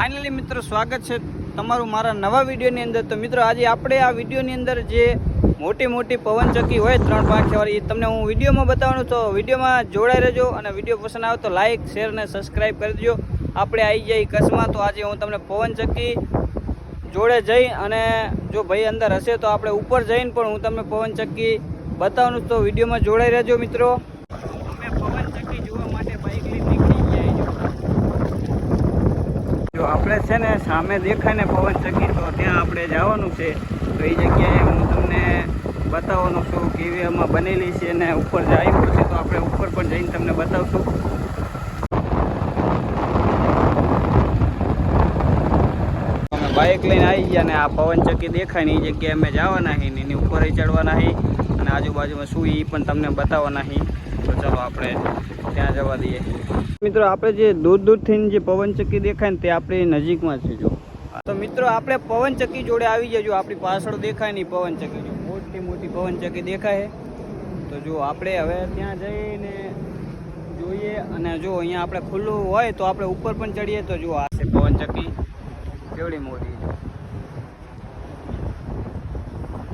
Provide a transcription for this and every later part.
Finally મિત્રો સ્વાગત છે તમારું મારા નવા વિડીયોની અંદર. તો મિત્રો આજે આપણે આ વિડીયોની અંદર જે મોટી મોટી પવનચક્કી હોય ત્રણ પાંખિયાવાળી એ તમને હું વિડીયોમાં બતાવવાનું. તો વિડીયોમાં જોડાઈ રહેજો અને વીડિયો પસંદ આવે તો લાઇક શેર અને સબસ્ક્રાઈબ કરી દેજો. આપણે આવી જઈએ કચ્છમાં, તો આજે હું તમને પવનચક્કી જોડે જઈ અને જો ભાઈ અંદર હશે તો આપણે ઉપર જઈને પણ હું તમને પવનચક્કી બતાવવાનું. તો વિડીયોમાં જોડાઈ રહેજો મિત્રો અમે પવનચક્કી જોવા માટે બાઇક લઈને નીકળી ગયા જો જો આપણે છે ને સામે દેખાય ને પવનચક્કી તો ત્યાં આપણે જવાનું છે. તો એ જગ્યાએ હું તમને બતાવવાનું છું કેવી એમાં બનેલી છે ને ઉપર જાય છે, તો આપણે ઉપર પણ જઈને તમને બતાવશું. અમે બાઇક લઈને આવી ગયા ને આ પવનચક્કી દેખાય ને એ જગ્યાએ અમે જવાના છીએ ને એની ઉપર ચડવાના છીએ અને આજુબાજુમાં શું એ પણ તમને બતાવવાના છીએ તો ચાલો આપણે ત્યાં જવા દઈએ. મિત્રો, આપણે જે દૂર દૂરથી જે પવનચક્કી દેખાય ને તે આપણી નજીકમાં છે, જો. તો મિત્રો, આપણે પવનચક્કી જોડે આવી જાય જો. આપણી પાછળ દેખાય નહીં પવનચક્કી, જો. મોટી મોટી પવનચક્કી દેખાય તો જો, આપણે હવે ત્યાં જઈને જોઈએ અને જો અહીંયા આપણે ખુલ્લું હોય તો આપણે ઉપર પણ ચડીએ તો જો, આ છે પવનચક્કી. કેવડી મોટી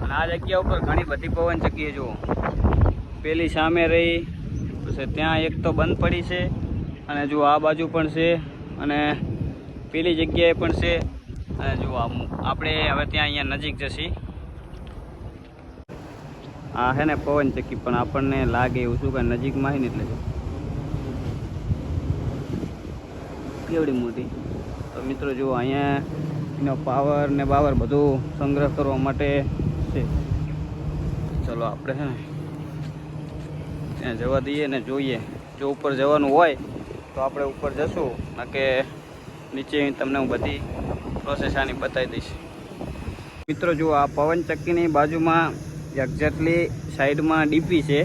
અને આ જગ્યા ઉપર ઘણી બધી પવનચક્કી જુઓ પેલી સામે રહી પછી ત્યાં એક તો બંધ પડી છે અને જો આ બાજુ પણ છે અને પેલી જગ્યાએ પણ છે. અને જો આપણે હવે ત્યાં અહીંયા નજીક જશી. આ છે ને પવન ચક્કી, પણ આપણને લાગે એવું શું કે નજીકમાં છે ને એટલે કેવડી મોટી. તો મિત્રો જો અહીંયા એનો પાવર ને બાવર બધું સંગ્રહ કરવા માટે છે. ચલો આપણે છે ને ત્યાં જવા દઈએ ને જોઈએ. જો ઉપર જવાનું હોય, તો આપણે ઉપર જશું. કે નીચે તમને હું બધી પ્રોસેસ આની બતાવી દઈશ. મિત્રો જો આ પવનચક્કીની બાજુમાં એક્ઝેક્ટલી સાઈડમાં ડીપી છે.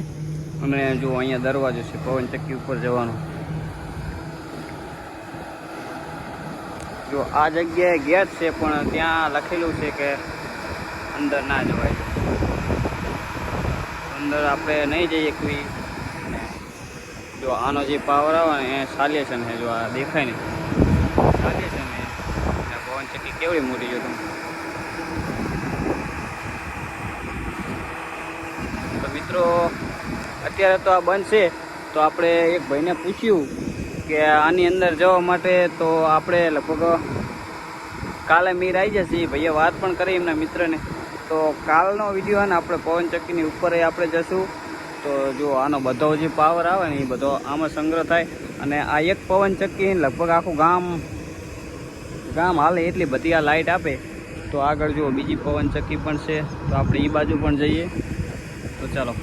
અને જો અહીંયા દરવાજો છે પવનચક્કી ઉપર જવાનો. જો આ જગ્યાએ ગેટ છે, પણ ત્યાં લખેલું છે કે અંદર ના જવાય. અંદર આપણે નહીં જઈએ કોઈ. જો આનો જે પાવર આવે ને એ સાલિએશન છે જો આ દેખાય ને સાલિએશન છે પવન પવનચક્કી કેવડી મોટી જો તમે તો મિત્રો, અત્યારે તો આ બંધ છે. તો આપણે એક ભાઈને પૂછ્યું કે આની અંદર જવા માટે તો આપણે લગભગ કાલે મીર આવી જશે ભાઈએ વાત પણ કરી એમના મિત્રને. તો કાલનો વીડિયો ને આપણે પવનચક્કીની ઉપર આપણે જશું. તો જો આનો બધો જે પાવર આવે ને એ બધો આમાં સંગ્રહ થાય. અને આ એક પવનચક્કી લગભગ આખું ગામ ગામ હાલે એટલી બધી આ લાઇટ આપે. તો આગળ જો બીજી પવનચક્કી પણ છે, તો આપણે એ બાજુ પણ જઈએ. તો ચાલો.